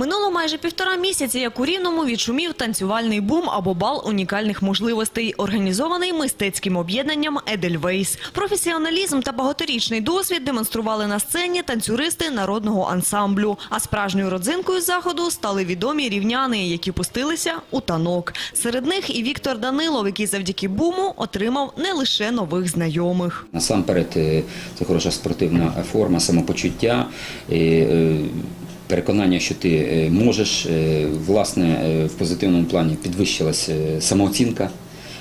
Минуло майже півтора місяці, як у Рівному відшумів танцювальний бум або бал унікальних можливостей, організований мистецьким об'єднанням Едельвейс. Професіоналізм та багаторічний досвід демонстрували на сцені танцюристи народного ансамблю. А справжньою родзинкою заходу стали відомі рівняни, які пустилися у танок. Серед них і Віктор Данилов, який завдяки буму отримав не лише нових знайомих. Насамперед, е, це хороша спортивна форма, самопочуття. е, Переконання, що ти е, можеш, Е, власне, е, в позитивному плані підвищилась е, самооцінка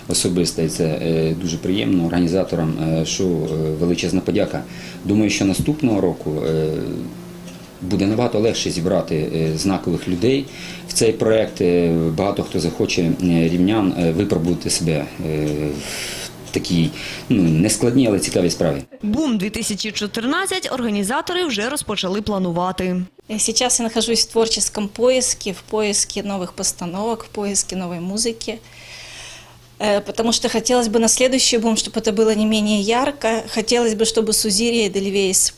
особиста, і це дуже приємно організаторам, е, величезна подяка. Думаю, що наступного року буде набагато легше зібрати знакових людей в цей проект. Багато хто захоче рівнян випробувати себе такій ну, нескладній, але цікавій справі. Бум 2014 організатори вже розпочали планувати. И Сейчас я нахожусь в творческом поиске, в поиске новых постановок, в поиске новой музыки. Э, Потому что хотелось бы на следующий бум, чтобы это было не менее ярко. Хотелось бы, чтобы Сузирия и Дельвейс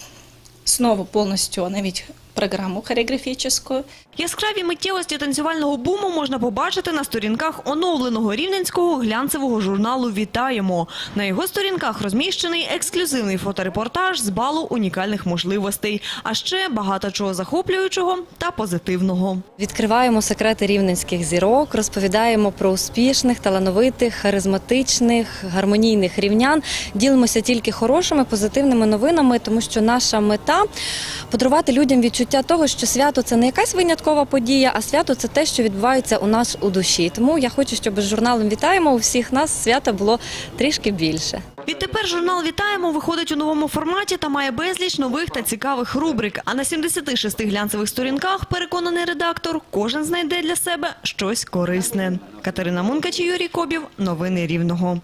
снова полностью оновить программу хореографическую. Яскраві миттєвості танцювального буму можна побачити на сторінках оновленого рівненського глянцевого журналу «Вітаємо». На його сторінках розміщений ексклюзивний фоторепортаж з балу унікальних можливостей, а ще багато чого захоплюючого та позитивного. Відкриваємо секрети рівненських зірок, розповідаємо про успішних, талановитих, харизматичних, гармонійних рівнян. Ділимося тільки хорошими, позитивними новинами, тому що наша мета подарувати людям відчуття того, що свято це не якась виняткова подія, а свято це те, що відбувається у нас у душі. Тому я хочу, щоб з журналом вітаємо у всіх нас свята було трішки більше. Відтепер журнал «Вітаємо» виходить у новому форматі та має безліч нових та цікавих рубрик. А на 76 глянцевих сторінках, переконаний редактор, кожен знайде для себе щось корисне. Катерина Мункач, Юрій Кобів. Новини Рівного.